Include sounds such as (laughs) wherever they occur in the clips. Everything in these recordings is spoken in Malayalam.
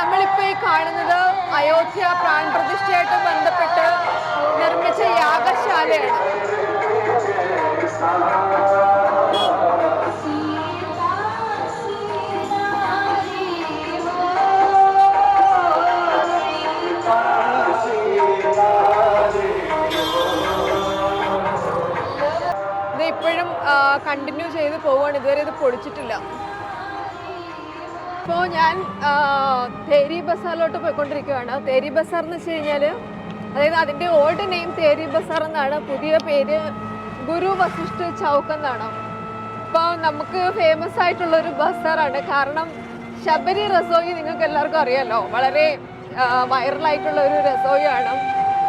നമ്മളിപ്പോ ഈ കാണുന്നത് അയോധ്യ പ്രാൺപ്രതിഷ്ഠയായിട്ട് ബന്ധപ്പെട്ട് നിർമ്മിച്ച യാഗശാലയാണ് ഇപ്പോഴും കണ്ടിന്യൂ ചെയ്ത് പോവുകയാണ് ഇതുവരെ ഇത് പൊളിച്ചിട്ടില്ല. ഇപ്പോൾ ഞാൻ തേരി ബസാറിലോട്ട് പോയിക്കൊണ്ടിരിക്കുകയാണ് തേരി ബസാർ എന്ന് വെച്ച് കഴിഞ്ഞാൽ അതായത് അതിന്റെ ഓൾഡ് നെയിം തേരി ബസാർ എന്നാണ് പുതിയ പേര് ഗുരു വസിഷ്ഠ ചൗക്ക് എന്നാണ്. ഇപ്പോൾ നമുക്ക് ഫേമസ് ആയിട്ടുള്ള ഒരു ബസാറാണ്. കാരണം ശബരി റസോയി നിങ്ങൾക്ക് എല്ലാവർക്കും അറിയാലോ വളരെ വൈറലായിട്ടുള്ള ഒരു രസോയിയാണ്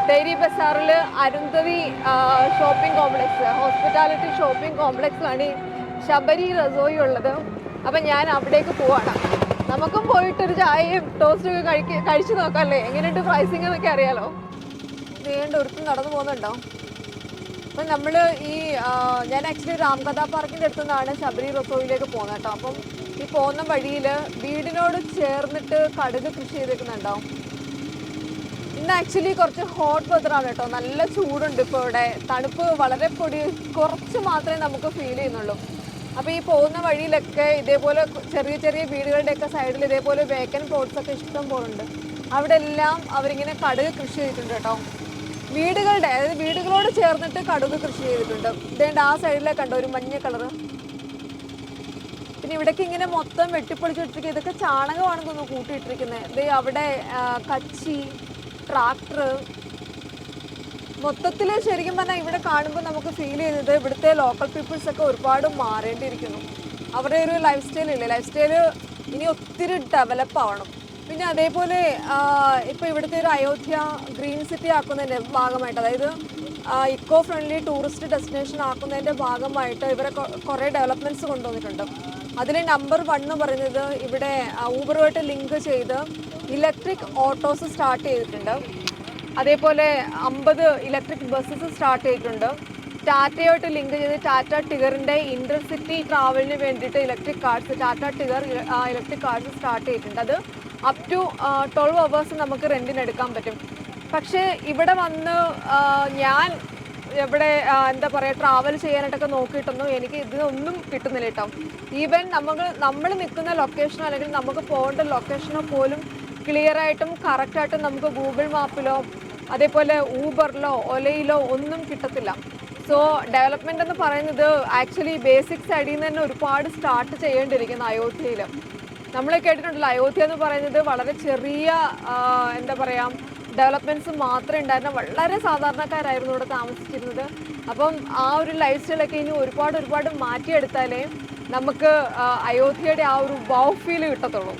Teri ബസാറിൽ Arundhati shopping complex hospitality shopping കോംപ്ലക്സിലാണ് Shabari Rasoi ഉള്ളത്. അപ്പം ഞാൻ അവിടേക്ക് പോവാണ്. നമുക്കും പോയിട്ട് ഒരു ചായയും ടോസ്റ്റും ഒക്കെ കഴിച്ചു നോക്കാമല്ലേ എങ്ങനെയുണ്ട് പ്രൈസിങ് എന്നൊക്കെ അറിയാലോ? നീണ്ട ഒരുത്തും നടന്നു പോകുന്നുണ്ടോ? അപ്പം നമ്മൾ ഈ ഞാൻ ആക്ച്വലി രാംകഥാ പാർക്കിന്റെ അടുത്തു നിന്നാണ് ശബരി റസോയിലേക്ക് പോകുന്നത് കേട്ടോ. അപ്പം ഈ പോകുന്ന വഴിയിൽ വീടിനോട് ചേർന്നിട്ട് കടുക് കൃഷി ചെയ്തേക്കുന്നുണ്ടാവും ഇന്ന് ആക്ച്വലി കുറച്ച് ഹോട്ട് വെതറാണ് കേട്ടോ. നല്ല ചൂടുണ്ട് ഇപ്പോൾ ഇവിടെ. തണുപ്പ് വളരെ പൊടി കുറച്ച് മാത്രമേ നമുക്ക് ഫീൽ ചെയ്യുന്നുള്ളൂ. അപ്പോൾ ഈ പോകുന്ന വഴിയിലൊക്കെ ഇതേപോലെ ചെറിയ ചെറിയ വീടുകളുടെയൊക്കെ സൈഡിൽ ഇതേപോലെ വേക്കൻ പ്ലോട്ട്സ് ഒക്കെ ഇഷ്ടം പോലുണ്ട്. അവിടെ എല്ലാം അവരിങ്ങനെ കടുക് കൃഷി ചെയ്തിട്ടുണ്ട് കേട്ടോ. വീടുകളുടെ അതായത് വീടുകളോട് ചേർന്നിട്ട് കടുക് കൃഷി ചെയ്തിട്ടുണ്ട്. ഇതേണ്ട ആ സൈഡിലെ കണ്ടോ ഒരു മഞ്ഞ കളറ്? പിന്നെ ഇവിടേക്ക് ഇങ്ങനെ മൊത്തം വെട്ടിപ്പൊളിച്ചിട്ടിരിക്കുക ഇതൊക്കെ ചാണകമാണെന്ന് തോന്നുന്നു കൂട്ടിയിട്ടിരിക്കുന്നത് ഇത് അവിടെ കച്ചി ട്രാക്ടർ മൊത്തത്തിൽ ശരിക്കും പറഞ്ഞാൽ ഇവിടെ കാണുമ്പോൾ നമുക്ക് ഫീൽ ചെയ്യുന്നത് ഇവിടുത്തെ ലോക്കൽ പീപ്പിൾസ് ഒക്കെ ഒരുപാട് മാറേണ്ടിയിരിക്കുന്നു. അവരുടെ ഒരു ലൈഫ് സ്റ്റൈൽ ഇല്ലേ? ലൈഫ് സ്റ്റൈൽ ഇനി ഒത്തിരി ഡെവലപ്പ് ആവണം. പിന്നെ അതേപോലെ ഇപ്പോൾ ഇവിടുത്തെ ഒരു അയോധ്യ ഗ്രീൻ സിറ്റി ആക്കുന്നതിന്റെ ഭാഗമായിട്ട് അതായത് ഇക്കോ ഫ്രണ്ട്ലി ടൂറിസ്റ്റ് ഡെസ്റ്റിനേഷൻ ആക്കുന്നതിന്റെ ഭാഗമായിട്ട് ഇവരെ കുറേ ഡെവലപ്മെന്റ്സ് കൊണ്ടുവന്നിട്ടുണ്ട്. അതിൽ നമ്പർ വൺ എന്ന് പറയുന്നത് ഇവിടെ ഊബറുമായിട്ട് ലിങ്ക് ചെയ്ത് ഇലക്ട്രിക് ഓട്ടോസ് സ്റ്റാർട്ട് ചെയ്തിട്ടുണ്ട്. അതേപോലെ അമ്പത് ഇലക്ട്രിക് ബസ്സസ് സ്റ്റാർട്ട് ചെയ്തിട്ടുണ്ട്. ടാറ്റയായിട്ട് ലിങ്ക് ചെയ്ത് ടാറ്റ ടിഗറിന്റെ ഇന്റർസിറ്റി ട്രാവലിന് വേണ്ടിയിട്ട് electric cars Tata Tigor electric cars start ചെയ്തിട്ടുണ്ട്. അത് അപ് ടു ട്വൽവ് അവേഴ്സ് നമുക്ക് റെന്റിന് എടുക്കാൻ പറ്റും. പക്ഷേ ഇവിടെ വന്ന് ഞാൻ എവിടെ എന്താ പറയുക ട്രാവൽ ചെയ്യാനായിട്ടൊക്കെ നോക്കിയിട്ടൊന്നും എനിക്ക് ഇതൊന്നും കിട്ടുന്നില്ല കേട്ടോ. ഈവൻ നമ്മൾ നമ്മൾ നിൽക്കുന്ന ലൊക്കേഷനോ അല്ലെങ്കിൽ നമുക്ക് പോകേണ്ട ലൊക്കേഷനോ പോലും ക്ലിയർ ആയിട്ടും കറക്റ്റായിട്ടും നമുക്ക് ഗൂഗിൾ മാപ്പിലോ അതേപോലെ ഊബറിലോ ഒലയിലോ ഒന്നും കിട്ടത്തില്ല. സോ ഡെവലപ്മെന്റ് എന്ന് പറയുന്നത് ആക്ച്വലി ബേസിക്സ് അടിയിൽ നിന്ന് തന്നെ ഒരുപാട് സ്റ്റാർട്ട് ചെയ്യേണ്ടിയിരിക്കുന്നു അയോധ്യയിൽ നമ്മൾ കേട്ടിട്ടുണ്ടല്ലോ അയോധ്യ എന്ന് പറയുന്നത് വളരെ ചെറിയ എന്താ പറയുക ഡെവലപ്മെന്റ്സ് മാത്രമേ ഉണ്ടായിരുന്ന വളരെ സാധാരണക്കാരായിരുന്നു ഇവിടെ താമസിച്ചിരുന്നത്. അപ്പം ആ ഒരു ലൈഫ് സ്റ്റൈലൊക്കെ ഇനി ഒരുപാട് ഒരുപാട് മാറ്റിയെടുത്താലേ നമുക്ക് അയോധ്യയുടെ ആ ഒരു ബൗ ഫീൽ കിട്ടത്തുള്ളൂ.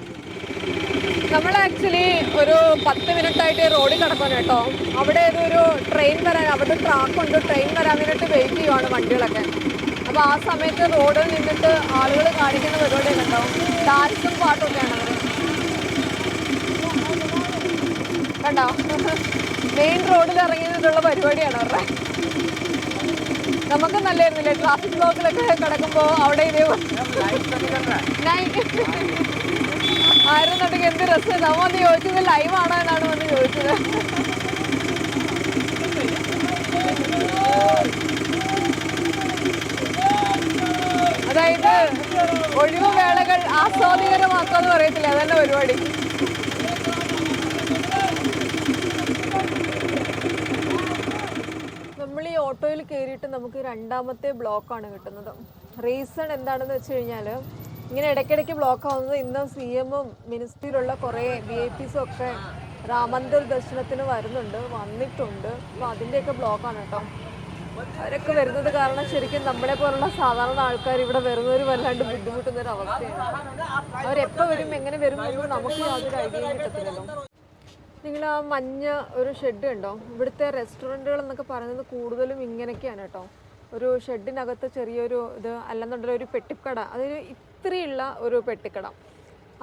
നമ്മൾ ആക്ച്വലി ഒരു പത്ത് മിനിറ്റ് ആയിട്ട് റോഡിൽ കിടക്കണം കേട്ടോ. അവിടെ ഒരു ട്രെയിൻ വരാൻ അവിടെ ട്രാക്ക് ഉണ്ട്. ട്രെയിൻ വരാൻ വേണ്ടിയിട്ട് വെയിറ്റ് ചെയ്യുവാണ് വണ്ടികളൊക്കെ. അപ്പോൾ ആ സമയത്ത് റോഡിൽ നിന്നിട്ട് ആളുകൾ കാണിക്കുന്ന പരിപാടി കണ്ടോ ഡാൻസും പാട്ടൊക്കെയാണ് അവർ കണ്ടോ? മെയിൻ റോഡിൽ ഇറങ്ങിയിട്ടുള്ള പരിപാടിയാണ് അവരുടെ. നമുക്ക് നല്ലായിരുന്നില്ലേ ട്രാഫിക് ബ്ലോക്കിലൊക്കെ കിടക്കുമ്പോൾ അവിടെ ഇതേ ആയിരുന്നുണ്ടെങ്കിൽ എന്ത് രസം? നമ്മ വന്ന് ചോദിച്ചത് ലൈവ് ആണോ എന്നാണ് വന്ന് ചോദിച്ചത്. അതായത് ഒഴിവ് വേളകൾ ആസ്വാദികരമാക്കാന്ന് പറയത്തില്ല? അതന്നെ പരിപാടി. നമ്മൾ ഈ ഓട്ടോയിൽ കയറിയിട്ട് നമുക്ക് രണ്ടാമത്തെ ബ്ലോക്കാണ് കിട്ടുന്നത്. റീസൺ എന്താണെന്ന് വെച്ച് കഴിഞ്ഞാൽ ഇങ്ങനെ ഇടയ്ക്കിടയ്ക്ക് ബ്ലോക്ക് ആവുന്നത് ഇന്ന് സി എമ്മും മിനിസ്ട്രിയിലുള്ള കുറേ വി ഐ പിസും ഒക്കെ രാമന്ദിർ ദർശനത്തിന് വരുന്നുണ്ട് വന്നിട്ടുണ്ട്. അപ്പോൾ അതിന്റെയൊക്കെ ബ്ലോക്കാണ് കേട്ടോ. അവരൊക്കെ വരുന്നത് കാരണം ശരിക്കും നമ്മളെ പോലുള്ള സാധാരണ ആൾക്കാർ ഇവിടെ വരുന്നവർ വല്ലാണ്ട് ബുദ്ധിമുട്ടുന്ന ഒരു അവസ്ഥയാണ് അവരെപ്പോൾ വരും എങ്ങനെ വരും നമുക്ക് യാതൊരു ഐഡിയയും കിട്ടത്തില്ലല്ലോ. നിങ്ങൾ ആ മഞ്ഞ ഒരു ഷെഡ് ഉണ്ടോ? ഇവിടുത്തെ റെസ്റ്റോറന്റുകൾ എന്നൊക്കെ പറയുന്നത് കൂടുതലും ഇങ്ങനെയൊക്കെയാണ് കേട്ടോ. ഒരു ഷെഡിനകത്ത് ചെറിയൊരു ഇത് അല്ലെന്നുണ്ടെങ്കിൽ ഒരു പെട്ടിക്കട. അതൊരു ഇത്രയുള്ള ഒരു പെട്ടിക്കട.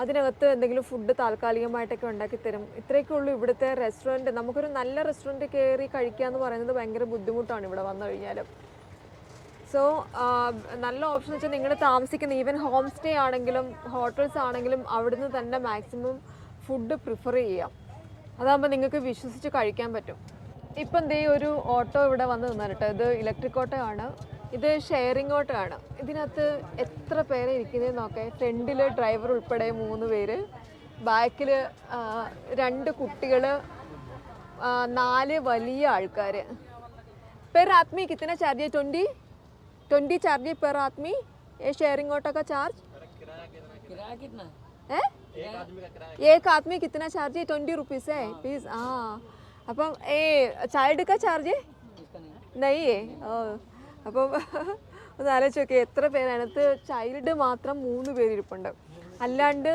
അതിനകത്ത് എന്തെങ്കിലും ഫുഡ് താൽക്കാലികമായിട്ടൊക്കെ ഉണ്ടാക്കി തരും. ഇത്രയൊക്കെ ഉള്ളൂ ഇവിടുത്തെ റെസ്റ്റോറന്റ് നമുക്കൊരു നല്ല റെസ്റ്റോറന്റ് കയറി കഴിക്കുക എന്ന് പറയുന്നത് ഭയങ്കര ബുദ്ധിമുട്ടാണ് ഇവിടെ വന്നു കഴിഞ്ഞാൽ സോ നല്ല ഓപ്ഷൻ വെച്ചാൽ നിങ്ങൾ താമസിക്കുന്ന ഈവൻ ഹോം സ്റ്റേ ആണെങ്കിലും ഹോട്ടൽസ് ആണെങ്കിലും അവിടുന്ന് തന്നെ മാക്സിമം ഫുഡ് പ്രിഫർ ചെയ്യാം. അതാകുമ്പോൾ നിങ്ങൾക്ക് വിശ്വസിച്ച് കഴിക്കാൻ പറ്റും. ഇപ്പം എന്തേ ഒരു ഓട്ടോ ഇവിടെ വന്ന് നിന്നിട്ട് ഇത് ഇലക്ട്രിക് ഓട്ടോ ആണ് ഇത് ഷെയറിംഗ് ഓട്ടോ ആണ് ഇതിനകത്ത് എത്ര പേരെ ഇരിക്കുന്നത് നോക്കെ ഫ്രണ്ടിൽ ഡ്രൈവർ ഉൾപ്പെടെ മൂന്ന് പേര് ബാക്കിൽ രണ്ട് കുട്ടികൾ നാല് വലിയ ആൾക്കാർ പെർ आदमी कितना चार्ज है ट्वेंटी ट्वेंटी चार्ज है पर आदमी ये शेयरिंग ऑटो का चार्ज किराया कितना है एक आदमी कितना चार्ज है ट्वेंटी रुपीज़ है प्लीज हाँ അപ്പം ഏ ചായ എടുക്കാൻ ചാർജ്? നെയ്യേ? ഓ അപ്പം (laughs) ഒന്ന് ആലോചിച്ച് നോക്കിയേ എത്ര പേരതിനകത്ത് ചൈൽഡ് മാത്രം മൂന്ന് പേരിരിപ്പുണ്ട് അല്ലാണ്ട്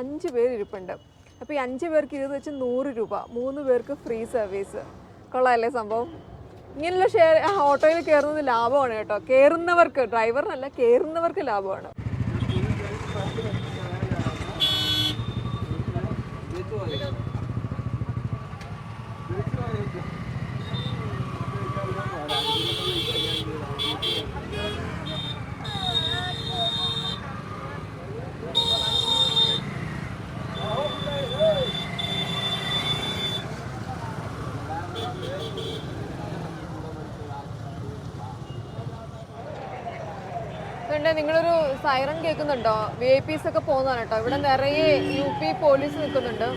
അഞ്ച് പേരിരിപ്പുണ്ട് അപ്പോൾ ഈ അഞ്ച് പേർക്ക് ഇരുന്ന് വെച്ച് നൂറ് രൂപ മൂന്ന് പേർക്ക് ഫ്രീ സർവീസ്. കൊള്ളാമല്ലേ സംഭവം? ഇങ്ങനെയുള്ള ഷെയർ ഓട്ടോയിൽ കയറുന്നത് ലാഭമാണ് കേട്ടോ. കയറുന്നവർക്ക് ഡ്രൈവറിനല്ല കയറുന്നവർക്ക് ലാഭമാണ്. നിങ്ങളൊരു സൈറൺ കേൾക്കുന്നുണ്ടോ? വി ഐ പീസ് ഒക്കെ പോകുന്നതാണ് കേട്ടോ. ഇവിടെ നിറയെ യു പി പോലീസ് നിൽക്കുന്നുണ്ട്.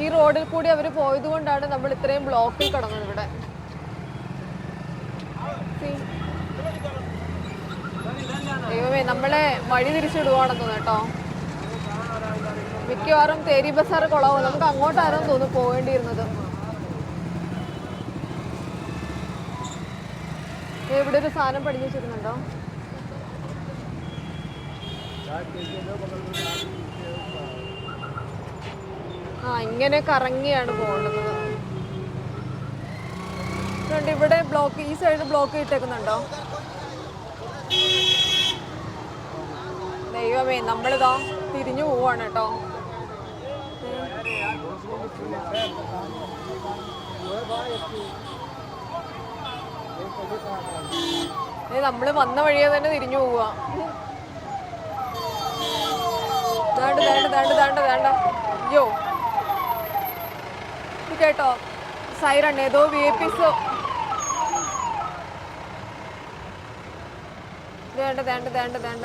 ഈ റോഡിൽ കൂടി അവർ പോയത് കൊണ്ടാണ് നമ്മൾ ഇത്രയും ബ്ലോക്കിൽ കിടന്നത് ഇവിടെ. ദൈവമേ നമ്മളെ വഴി തിരിച്ചിടുവാണെന്ന് തോന്നുന്നു കേട്ടോ. മിക്കവാറും തേരി ബസാർ കുളവും നമുക്ക് അങ്ങോട്ടായിരുന്നു തോന്നുന്നു പോകേണ്ടിയിരുന്നത്. ഇവിടെ ഒരു സാധനം പടിഞ്ഞു ആ ഇങ്ങനെ കറങ്ങിയാണ് പോകുന്നത് ഇവിടെ ബ്ലോക്ക് ഈ സൈഡ് ബ്ലോക്ക് ഇട്ടേക്കുന്നുണ്ടോ? ദൈവമേ നമ്മളിതാ തിരിഞ്ഞു പോവാണ് കേട്ടോ. നമ്മൾ വന്ന വഴിയെ തന്നെ തിരിഞ്ഞു പോവാ. ദാണ്ട് ദാണ്ട് ദാണ്ട് വേണ്ട ദാണ്ട. അയ്യോ. കേട്ടോ സൈറൺ ഏതോ വി ഐ പിസോ വേണ്ട വേണ്ട വേണ്ട വേണ്ട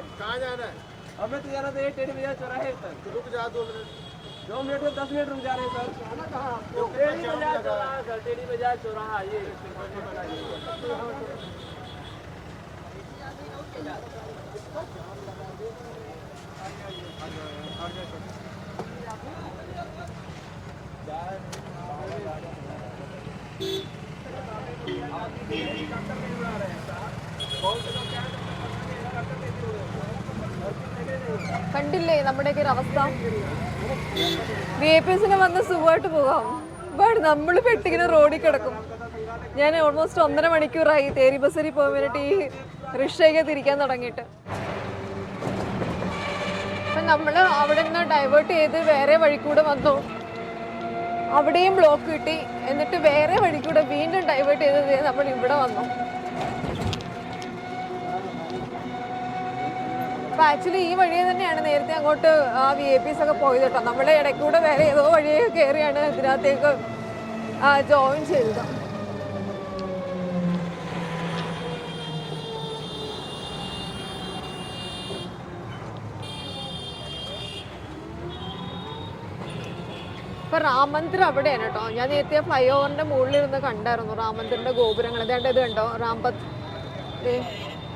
कहाँ जाना है? हमें तो जाना था ये टेढ़ी बाज़ार चौराहे तक रुक जा दो मिनट। दो मिनट में दस मिनट रुक जा रहे हैं सर। टेढ़ी बाज़ार चौराहा सर टेढ़ी बाज़ार चौराहा ये। കണ്ടില്ലേ നമ്മുടെയൊക്കെ ഒരു അവസ്ഥ? വി ഐ പിസിന് വന്ന് സുഖമായിട്ട് പോകാം. ബട്ട് നമ്മൾ പെട്ടിങ്ങനെ റോഡിൽ കിടക്കും. ഞാൻ ഓൾമോസ്റ്റ് ഒന്നര മണിക്കൂറായി തേരി ബസരി പോകാൻ വേണ്ടിയിട്ട് ഈ റിക്ഷയൊക്കെ തിരിക്കാൻ തുടങ്ങിയിട്ട്. അപ്പം നമ്മൾ അവിടെ നിന്ന് ഡൈവേർട്ട് ചെയ്ത് വേറെ വഴി കൂടെ വന്നു. അവിടെയും ബ്ലോക്ക് കിട്ടി. എന്നിട്ട് വേറെ വഴി കൂടെ വീണ്ടും ഡൈവേർട്ട് ചെയ്ത് നമ്മൾ ഇവിടെ വന്നു. അപ്പൊ ആക്ച്വലി ഈ വഴിയെ തന്നെയാണ് നേരത്തെ അങ്ങോട്ട് ആ വി ഐ പീസ് ഒക്കെ പോയത് കേട്ടോ. നമ്മുടെ ഇടയ്ക്കൂടെ വേറെ ഏതോ വഴിയെ കയറിയാണ് ഇതിനകത്തേക്ക് ജോയിൻ ചെയ്തത്. ഇപ്പൊ രാം മന്ദിർ അവിടെയാണ് കേട്ടോ. ഞാൻ നേരത്തെ ഫ്ലൈ ഓവറിന്റെ മുകളിൽ ഇരുന്ന് കണ്ടായിരുന്നു രാം ഗോപുരങ്ങൾ. ഇതേണ്ട ഇത് കണ്ടോ? രാംപത്ത്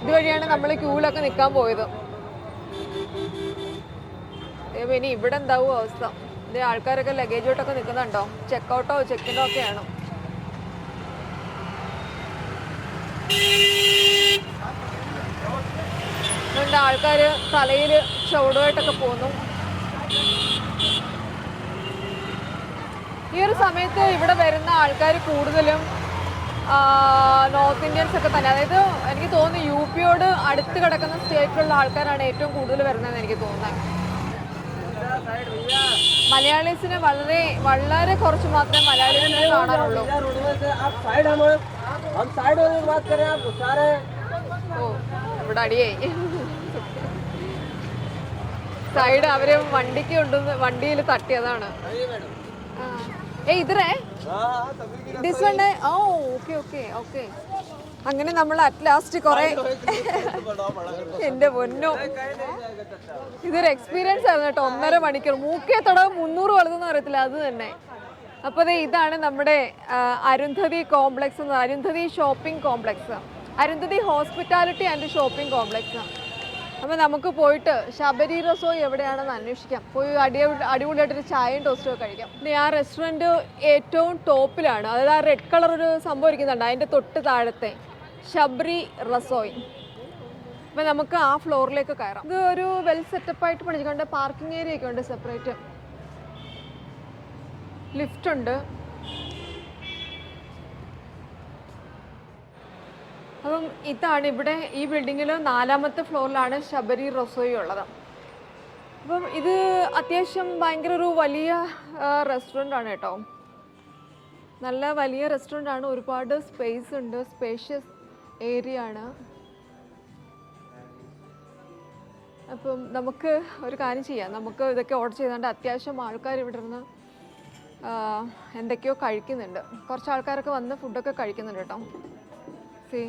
ഇതുവഴിയാണ് നമ്മൾ ക്യൂലൊക്കെ നിൽക്കാൻ പോയത്. ഇനി ഇവിടെ എന്താവും അവസ്ഥ? ഇത് ആൾക്കാരൊക്കെ ലഗേജോട്ടൊക്കെ നിൽക്കുന്നുണ്ടോ ചെക്കൗട്ടോ ചെക്കിനോ ഒക്കെയാണ് രണ്ട് ആൾക്കാർ തലയിൽ ചുവടുമായിട്ടൊക്കെ പോന്നു ഈ ഒരു സമയത്ത് ഇവിടെ വരുന്ന ആൾക്കാർ കൂടുതലും നോർത്ത് ഇന്ത്യൻസ് ഒക്കെ തന്നെ. അതായത് എനിക്ക് തോന്നുന്നു യു പിയോട് അടുത്ത് കിടക്കുന്ന സ്റ്റേറ്റിലുള്ള ആൾക്കാരാണ് ഏറ്റവും കൂടുതൽ വരുന്നതെന്ന് എനിക്ക് തോന്നുന്നത്. മലയാളീസിന് വളരെ വളരെ കുറച്ച് മാത്രമേ മലയാളീസിനെ കാണാറുള്ളൂ. ഓ ഇവിടെ അടിയായി. സൈഡ് അവർ വണ്ടിക്ക് കൊണ്ടുവന്ന് വണ്ടിയിൽ തട്ടിയതാണ് ഏ ഇതരേ this one oh okay okay okay അങ്ങനെ നമ്മൾ അറ്റ് ലാസ്റ്റ് കുറെ എന്റെ പൊന്നോ. ഇതൊരു എക്സ്പീരിയൻസ് ആയിരുന്നു കേട്ടോ ഒന്നര മണിക്കൂർ. മൂക്കേ തടവ് മുന്നൂറ് വളർന്നു അറിയത്തില്ല അത് തന്നെ. അപ്പോൾ ഇതാണ് നമ്മുടെ Arundhati complex Arundhati shopping complex Arundhati hospitality and shopping complex അപ്പോൾ നമുക്ക് പോയിട്ട് ശബരി റസോയി എവിടെയാണെന്ന് അന്വേഷിക്കാം. പോയി അടി അടിപൊളിയായിട്ടൊരു ചായയും ടോസ്റ്റും കഴിക്കാം. പിന്നെ ആ റെസ്റ്റോറന്റ് ഏറ്റവും ടോപ്പിലാണ്. അതായത് ആ റെഡ് കളർ ഒരു സംഭവം ഇരിക്കുന്നുണ്ട്. അതിന്റെ തൊട്ട് താഴത്തെ ശബരി റസോയി അപ്പം നമുക്ക് ആ ഫ്ലോറിലേക്ക് കയറാം. ഇത് ഒരു വെൽ സെറ്റപ്പ് ആയിട്ട് പണിച്ചിട്ടുണ്ട് പാർക്കിംഗ് ഏരിയ ഒക്കെ ഉണ്ട് സെപ്പറേറ്റ് ലിഫ്റ്റ് ഉണ്ട്. അപ്പം ഇതാണ് ഇവിടെ ഈ ബിൽഡിങ്ങിൽ നാലാമത്തെ ഫ്ലോറിലാണ് ശബരി റസോയി ഉള്ളത്. അപ്പം ഇത് അത്യാവശ്യം ഭയങ്കര ഒരു വലിയ റെസ്റ്റോറന്റ് ആണ് കേട്ടോ. നല്ല വലിയ റെസ്റ്റോറന്റ് ആണ്. ഒരുപാട് സ്പേസ് ഉണ്ട്. സ്പേഷ്യസ് ഏരിയ ആണ്. അപ്പം നമുക്ക് ഒരു കാര്യം ചെയ്യാം. നമുക്ക് ഇതൊക്കെ ഓർഡർ ചെയ്തുകൊണ്ട് അത്യാവശ്യം ആൾക്കാർ ഇവിടെ ഇരുന്ന് എന്തൊക്കെയോ കഴിക്കുന്നുണ്ട്. കുറച്ച് ആൾക്കാരൊക്കെ വന്ന് ഫുഡൊക്കെ കഴിക്കുന്നുണ്ട് കേട്ടോ. സീ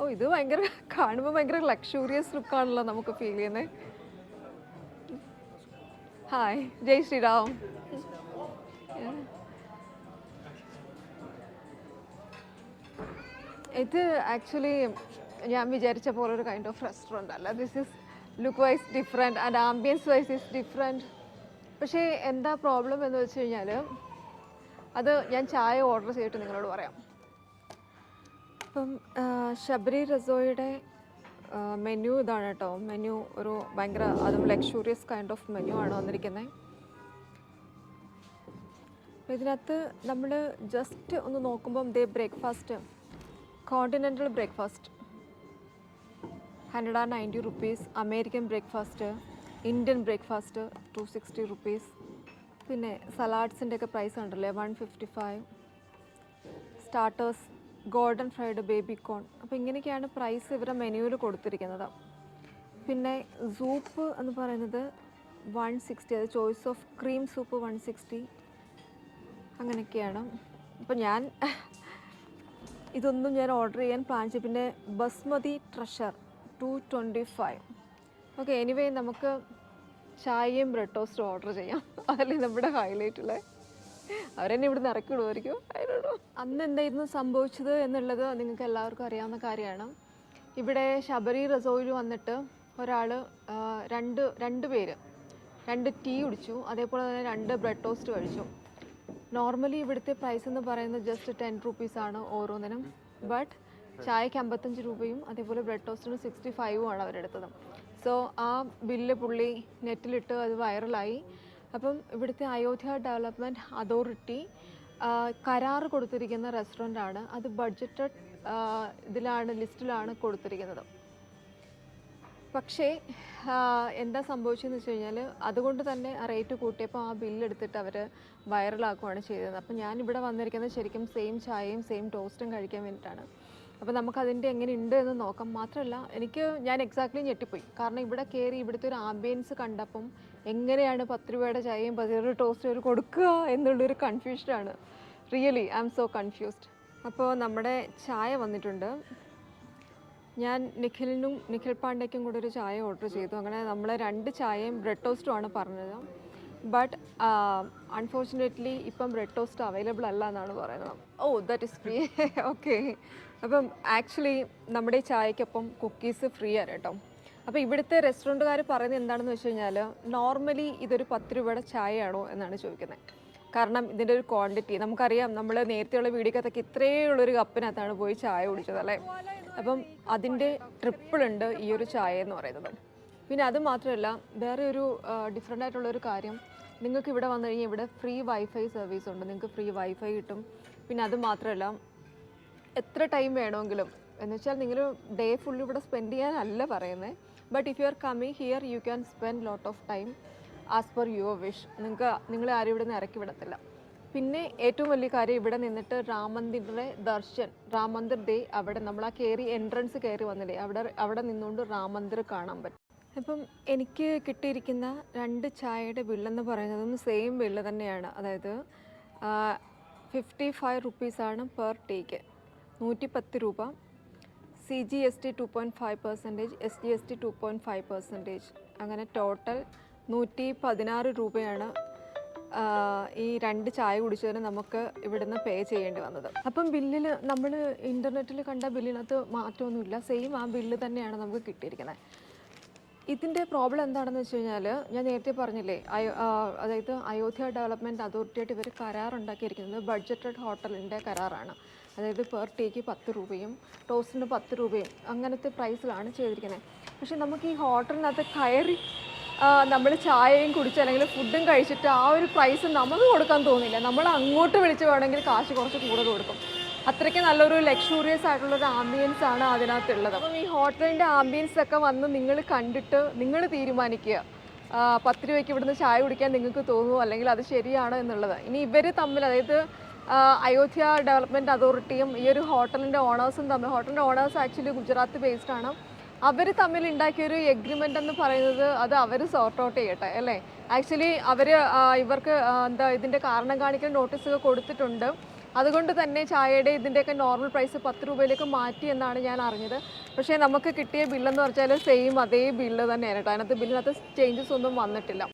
ഓ ഇത് ഭയങ്കര കാണുമ്പോൾ ഭയങ്കര ലക്ഷൂറിയസ് ലുക്കാണല്ലോ നമുക്ക് ഫീൽ ചെയ്യുന്നത് ഹായ് ജയ് ശ്രീറാം. ഇത് ആക്ച്വലി ഞാൻ വിചാരിച്ച പോലെ ഒരു കൈൻഡ് ഓഫ് റെസ്റ്റോറന്റ് അല്ല. This is look wise different and ambience wise is different പക്ഷേ എന്താ പ്രോബ്ലം എന്ന് വെച്ച് കഴിഞ്ഞാൽ അത് ഞാൻ ചായ ഓർഡർ ചെയ്തിട്ട് നിങ്ങളോട് പറയാം. അപ്പം ശബരി റസോയുടെ മെനു ഇതാണ് കേട്ടോ. മെനു ഒരു ഭയങ്കര അതും ലക്ഷൂറിയസ് കൈൻഡ് ഓഫ് മെനു ആണ് വന്നിരിക്കുന്നത് ഇതിനകത്ത് നമ്മൾ ജസ്റ്റ് ഒന്ന് നോക്കുമ്പം ദേ breakfast continental breakfast hundred and ninety rupees American breakfast Indian breakfast two sixty rupees പിന്നെ സലാഡ്സിന്റെയൊക്കെ പ്രൈസ് ഉണ്ടല്ലേ one fifty five starters golden fried baby corn അപ്പോൾ ഇങ്ങനെയൊക്കെയാണ് പ്രൈസ് ഇവരുടെ മെനുവിൽ കൊടുത്തിരിക്കുന്നത്. പിന്നെ സൂപ്പ് എന്ന് പറയുന്നത് വൺ സിക്സ്റ്റി അത് choice of cream soup one sixty അങ്ങനെയൊക്കെയാണ്. അപ്പോൾ ഞാൻ ഇതൊന്നും ഞാൻ ഓർഡർ ചെയ്യാൻ പ്ലാൻ ചെയ്തു പിന്നെ basmati treasure two twenty five okay anyway നമുക്ക് ചായയും ബ്രെഡ് ടോസ്റ്റും ഓർഡർ ചെയ്യാം. അതല്ലേ നമ്മുടെ ഹൈലൈറ്റ് ഉള്ളത് അവരെന്നെ ഇവിടുന്ന് ഇറക്കി വിടുമായിരിക്കും അന്ന് എന്തായിരുന്നു സംഭവിച്ചത് എന്നുള്ളത് നിങ്ങൾക്ക് എല്ലാവർക്കും അറിയാവുന്ന കാര്യമാണ്. ഇവിടെ ശബരി റിസോർട്ടിൽ വന്നിട്ട് ഒരാൾ രണ്ട് രണ്ട് പേര് രണ്ട് ടീ കുടിച്ചു അതേപോലെ തന്നെ രണ്ട് ബ്രെഡ് ടോസ്റ്റ് കഴിച്ചു. നോർമലി ഇവിടുത്തെ പ്രൈസ് എന്ന് പറയുന്നത് ജസ്റ്റ് ടെൻ റുപ്പീസാണ് ഓരോന്നിനും. ബട്ട് ചായക്ക് അമ്പത്തഞ്ച് രൂപയും അതേപോലെ ബ്രെഡ് ടോസ്റ്റിന് സിക്സ്റ്റി ഫൈവും ആണ് അവരെടുത്തത്. സോ ആ ബില്ല് പുള്ളി നെറ്റിലിട്ട് അത് വൈറലായി അപ്പം ഇവിടുത്തെ അയോധ്യ ഡെവലപ്മെന്റ് അതോറിറ്റി കരാർ കൊടുത്തിരിക്കുന്ന റെസ്റ്റോറന്റ് ആണ്. അത് ബഡ്ജറ്റഡ് ഇതിലാണ് ലിസ്റ്റിലാണ് കൊടുത്തിരിക്കുന്നത്. പക്ഷേ എന്താ സംഭവിച്ചതെന്ന് വെച്ച് കഴിഞ്ഞാൽ അതുകൊണ്ട് തന്നെ ആ റേറ്റ് കൂട്ടിയപ്പോൾ ആ ബില്ലെടുത്തിട്ട് അവർ വൈറലാക്കുകയാണ് ചെയ്തത്. അപ്പം ഇവിടെ വന്നിരിക്കുന്നത് ശരിക്കും സെയിം ചായയും സെയിം ടോസ്റ്റും കഴിക്കാൻ വേണ്ടിയിട്ടാണ്. അപ്പോൾ നമുക്കതിന്റെ എങ്ങനെ ഉണ്ട് എന്ന് നോക്കാം. മാത്രമല്ല എനിക്ക് ഞാൻ എക്സാക്ട്ലി ഞെട്ടിപ്പോയി. കാരണം ഇവിടെ കയറി ഇവിടുത്തെ ഒരു ആംബിയൻസ് കണ്ടപ്പം എങ്ങനെയാണ് പത്ത് രൂപയുടെ ചായയും രൂപയുടെ ടോസ്റ്റും അവർ കൊടുക്കുക എന്നുള്ളൊരു കൺഫ്യൂഷനാണ് really I am so confused അപ്പോൾ നമ്മുടെ ചായ വന്നിട്ടുണ്ട്. ഞാൻ നിഖിലിനും നിഖിൽ പാണ്ഡയ്ക്കും കൂടെ ഒരു ചായ ഓർഡർ ചെയ്തു. അങ്ങനെ നമ്മൾ രണ്ട് ചായയും ബ്രെഡ് ടോസ്റ്റും ആണ് പറഞ്ഞത്. ബട്ട് അൺഫോർച്ചുനേറ്റ്ലി ഇപ്പം ബ്രെഡ് ടോസ്റ്റ് അവൈലബിൾ അല്ല എന്നാണ് പറയുന്നത്. Oh that is free okay അപ്പം ആക്ച്വലി നമ്മുടെ ഈ ചായക്കൊപ്പം കുക്കീസ് ഫ്രീ ആണ് കേട്ടോ. അപ്പോൾ ഇവിടുത്തെ റെസ്റ്റോറന്റുകാർ പറയുന്നത് എന്താണെന്ന് വെച്ച് കഴിഞ്ഞാൽ നോർമലി ഇതൊരു പത്ത് രൂപയുടെ ചായയാണോ എന്നാണ് ചോദിക്കുന്നത് കാരണം ഇതിന്റെ ഒരു ക്വാണ്ടിറ്റി നമുക്കറിയാം നമ്മൾ നേരത്തെയുള്ള വീഡിയോക്കകത്തൊക്കെ ഇത്രയേ ഉള്ളൊരു കപ്പിനകത്താണ് പോയി ചായ കുടിച്ചത് അല്ലേ? അപ്പം അതിന്റെ ട്രിപ്പിൾ ഉണ്ട് ഈ ഒരു ചായ എന്ന് പറയുന്നത്. പിന്നെ അത് മാത്രമല്ല വേറെ ഒരു ഡിഫറെന്റ് ആയിട്ടുള്ളൊരു കാര്യം. നിങ്ങൾക്ക് ഇവിടെ വന്നു കഴിഞ്ഞാൽ ഇവിടെ ഫ്രീ വൈഫൈ സർവീസ് ഉണ്ട്. നിങ്ങൾക്ക് ഫ്രീ വൈഫൈ കിട്ടും. പിന്നെ അത് മാത്രമല്ല എത്ര ടൈം വേണമെങ്കിലും എന്നുവെച്ചാൽ നിങ്ങൾ ഡേ ഫുൾ ഇവിടെ സ്പെൻഡ് ചെയ്യാനല്ല പറയുന്നത് but if you are coming here you can spend lot of time as per your wish നിങ്ങൾക്ക് നിങ്ങളെ ആരും ഇവിടെ നിന്ന് ഇറക്കി വിടത്തില്ല. പിന്നെ ഏറ്റവും വലിയ കാര്യം ഇവിടെ നിന്നിട്ട് രാം മന്ദിറിലെ ദർശൻ രാം മന്ദിർ ഡേ അവിടെ നമ്മൾ ആ കയറി എൻട്രൻസ് കയറി വന്നില്ലേ അവിടെ അവിടെ നിന്നുകൊണ്ട് രാം മന്ദിർ കാണാൻ പറ്റും. അപ്പം എനിക്ക് കിട്ടിയിരിക്കുന്ന രണ്ട് ചായയുടെ ബില്ലെന്ന് പറയുന്നതും സെയിം ബില്ല് തന്നെയാണ്. അതായത് ഫിഫ്റ്റി ഫൈവ് റുപ്പീസാണ് പെർ ടേക്ക് നൂറ്റി പത്ത് രൂപ C G S T two point five percentage S G S T two point five percentage അങ്ങനെ ടോട്ടൽ നൂറ്റി പതിനാറ് രൂപയാണ് ഈ രണ്ട് ചായ കുടിച്ചതിന് നമുക്ക് ഇവിടുന്ന് പേ ചെയ്യേണ്ടി വന്നത്. അപ്പം ബില്ലിൽ നമ്മൾ ഇന്റർനെറ്റിൽ കണ്ട ബില്ലിനകത്ത് മാറ്റമൊന്നുമില്ല സെയിം ആ ബില്ല് തന്നെയാണ് നമുക്ക് കിട്ടിയിരിക്കുന്നത്. ഇതിന്റെ പ്രോബ്ലം എന്താണെന്ന് വെച്ച് കഴിഞ്ഞാൽ ഞാൻ നേരത്തെ പറഞ്ഞില്ലേ അതായത് അയോധ്യ ഡെവലപ്മെന്റ് അതോറിറ്റിയായിട്ട് ഇവർ കരാറുണ്ടാക്കിയിരിക്കുന്നത് ബഡ്ജറ്റഡ് ഹോട്ടലിന്റെ കരാറാണ്. അതായത് പെർ ടേക്ക് പത്ത് രൂപയും ടോസ്റ്റിന് പത്ത് രൂപയും അങ്ങനത്തെ പ്രൈസിലാണ് ചെയ്തിരിക്കുന്നത് പക്ഷേ നമുക്ക് ഈ ഹോട്ടലിനകത്ത് കയറി നമ്മൾ ചായയും കുടിച്ച് അല്ലെങ്കിൽ ഫുഡും കഴിച്ചിട്ട് ആ ഒരു പ്രൈസ് നമുക്ക് കൊടുക്കാൻ തോന്നില്ല. നമ്മൾ അങ്ങോട്ട് വിളിച്ച് വേണമെങ്കിൽ കാശ് കുറച്ച് കൂടുതൽ കൊടുക്കും. അത്രയ്ക്ക് നല്ലൊരു ലക്ഷൂറിയസ് ആയിട്ടുള്ള ഒരു ആംബിയൻസ് ആണ് അതിനകത്തുള്ളത്. അപ്പം ഈ ഹോട്ടലിന്റെ ആംബിയൻസ് ഒക്കെ വന്ന് നിങ്ങൾ കണ്ടിട്ട് നിങ്ങൾ തീരുമാനിക്കുക. പത്ത് രൂപയ്ക്ക് ഇവിടുന്ന് ചായ കുടിക്കാൻ നിങ്ങൾക്ക് തോന്നുമോ അല്ലെങ്കിൽ അത് ശരിയാണോ എന്നുള്ളത്. ഇനി ഇവർ തമ്മിൽ അതായത് അയോധ്യ ഡെവലപ്മെന്റ് അതോറിറ്റിയും ഈ ഒരു ഹോട്ടലിന്റെ ഓണേഴ്സും തമ്മിൽ ഹോട്ടലിന്റെ ഓണേഴ്സ് ആക്ച്വലി ഗുജറാത്ത് ബേസ്ഡ് ആണ്. അവർ തമ്മിൽ ഉണ്ടാക്കിയൊരു എഗ്രിമെന്റ് എന്ന് പറയുന്നത് അത് അവർ സോർട്ട് ഔട്ട് ചെയ്യട്ടെ അല്ലേ? ആക്ച്വലി അവർ ഇവർക്ക് എന്താ ഇതിന്റെ കാരണം കാണിക്കൽ നോട്ടീസൊക്കെ കൊടുത്തിട്ടുണ്ട്. അതുകൊണ്ട് തന്നെ ചായയുടെ ഇതിന്റെയൊക്കെ നോർമൽ പ്രൈസ് പത്ത് രൂപയിലേക്ക് മാറ്റി എന്നാണ് ഞാൻ അറിഞ്ഞത്. പക്ഷേ നമുക്ക് കിട്ടിയ ബില്ലെന്ന് പറഞ്ഞാൽ സെയിം അതേ ബില്ല് തന്നെയാണ് കേട്ടോ. അതിനകത്ത് ബില്ലിനകത്ത് ചേഞ്ചസ് ഒന്നും വന്നിട്ടില്ല.